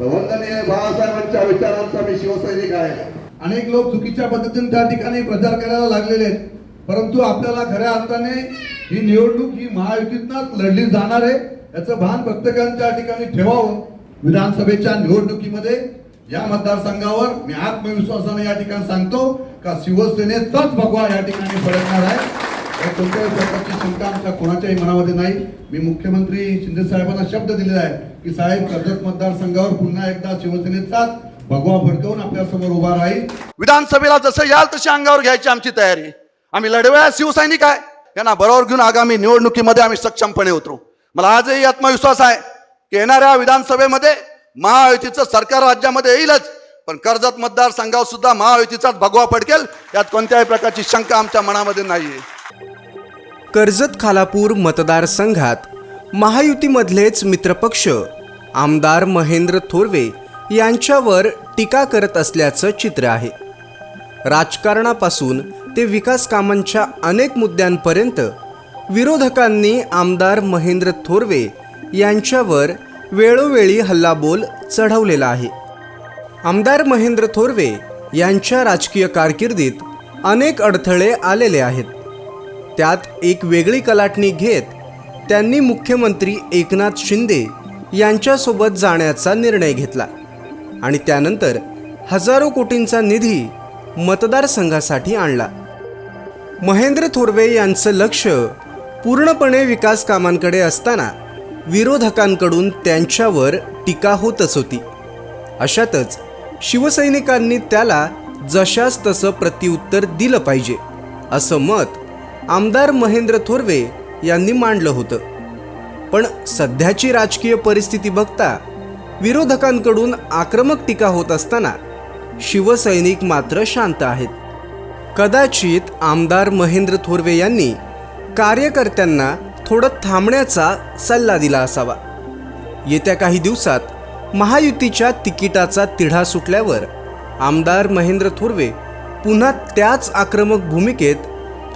वंदनीय बाळासाहेबांच्या विचारांचा मी शिवसैनिक आहे. अनेक लोक चुकीच्या पद्धतीने त्या ठिकाणी प्रचार करायला लागलेले आहेत. परंतु आपल्याला खऱ्या अर्थाने ही निवडणूक ही महायुतीतनंच लढली जाणार आहे. याचं भान प्रत्येकाने त्या ठिकाणी ठेवावं. विधानसभेच्या निवडणुकीमध्ये या मतदारसंघावर मी आत्मविश्वासाने या ठिकाणी सांगतो का शिवसेनेचाच भगवा या ठिकाणी फडकणार आहे. कोणत्याही प्रकारची शंका आमच्या कोणाच्याही मनामध्ये नाही. मी मुख्यमंत्री शिंदे साहेबांना शब्द दिलेला आहे की साहेब कर्जत मतदारसंघावर पुन्हा एकदा शिवसेनेचाच भगवा फडकवून आपल्यासमोर उभा राहील. विधानसभेला जसं याल तशी अंगावर घ्यायची आमची तयारी आम्ही लढवया शिवसैनिक आहे. यांना बरोबर घेऊन आगामी निवडणुकीमध्ये आम्ही सक्षमपणे उतरू. मला आजही आत्मविश्वास आहे की येणाऱ्या विधानसभेमध्ये महायुतीचं सरकार राज्यामध्ये येईलच. पण कर्जत मतदारसंघावर सुद्धा महायुतीचाच भगवा फडकेल यात कोणत्याही प्रकारची शंका आमच्या मनामध्ये नाहीये. कर्जत खालापूर मतदारसंघात महायुतीमधलेच मित्रपक्ष आमदार महेंद्र थोरवे यांच्यावर टीका करत असल्याचं चित्र आहे. राजकारणापासून ते विकास कामांच्या अनेक मुद्द्यांपर्यंत विरोधकांनी आमदार महेंद्र थोरवे यांच्यावर वेळोवेळी हल्लाबोल चढवलेला आहे. आमदार महेंद्र थोरवे यांच्या राजकीय कारकिर्दीत अनेक अडथळे आलेले आहेत. त्यात एक वेगळी कलाटणी घेत त्यांनी मुख्यमंत्री एकनाथ शिंदे यांच्यासोबत जाण्याचा निर्णय घेतला. आणि त्यानंतर हजारो कोटींचा निधी मतदारसंघासाठी आणला. महेंद्र थोरवे यांचं लक्ष पूर्णपणे विकास कामांकडे असताना विरोधकांकडून त्यांच्यावर टीका होतच होती. अशातच शिवसैनिकांनी त्याला जशास तसं प्रत्युत्तर दिलं पाहिजे असं मत आमदार महेंद्र थोरवे यांनी मांडलं होतं. पण सध्याची राजकीय परिस्थिती बघता विरोधकांकडून आक्रमक टीका होत असताना शिवसैनिक मात्र शांत आहेत. कदाचित आमदार महेंद्र थोरवे यांनी कार्यकर्त्यांना थोडं थांबण्याचा सल्ला दिला असावा. येत्या काही दिवसात महायुतीच्या तिकिटाचा तिढा सुटल्यावर आमदार महेंद्र थोरवे पुन्हा त्याच आक्रमक भूमिकेत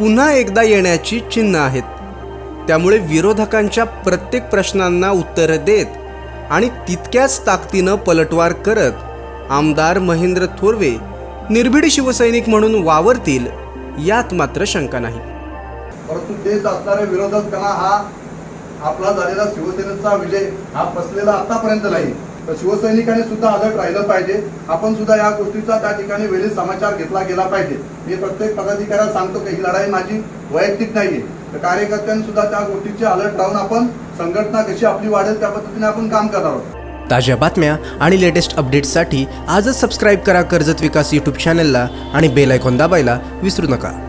पुन्हा एकदा येण्याची चिन्ह आहेत. त्यामुळे विरोधकांच्या प्रत्येक प्रश्नांना उत्तरं देत आणि तितक्याच ताकदीनं पलटवार करत आमदार महेंद्र थोरवे निर्भीड शिवसैनिक म्हणून वावरतील यात मात्र शंका नाही. परंतु तेच असणारे विरोधक हा आपला झालेला शिवसेनेचा विजय हा फसलेला आतापर्यंत नाही. तर शिवसैनिकांनी सुद्धा अलर्ट राहिलं पाहिजे. आपण सुद्धा या गोष्टीचा त्या ठिकाणी वेळेत समाचार घेतला गेला पाहिजे. मी प्रत्येक पदाधिकाऱ्याला सांगतो की ही लढाई माझी वैयक्तिक नाहीये. तर कार्यकर्त्यांनी सुद्धा त्या गोष्टीचे अलर्ट राहून आपण संघटना कशी आपली वाढेल त्या पद्धतीने आपण काम करणार आहोत. ताज्या बातम्या आणि लेटेस्ट अपडेट्ससाठी आजच सबस्क्राईब करा कर्जत विकास यूट्यूब चॅनलला आणि बेल आयकॉन दाबायला विसरू नका.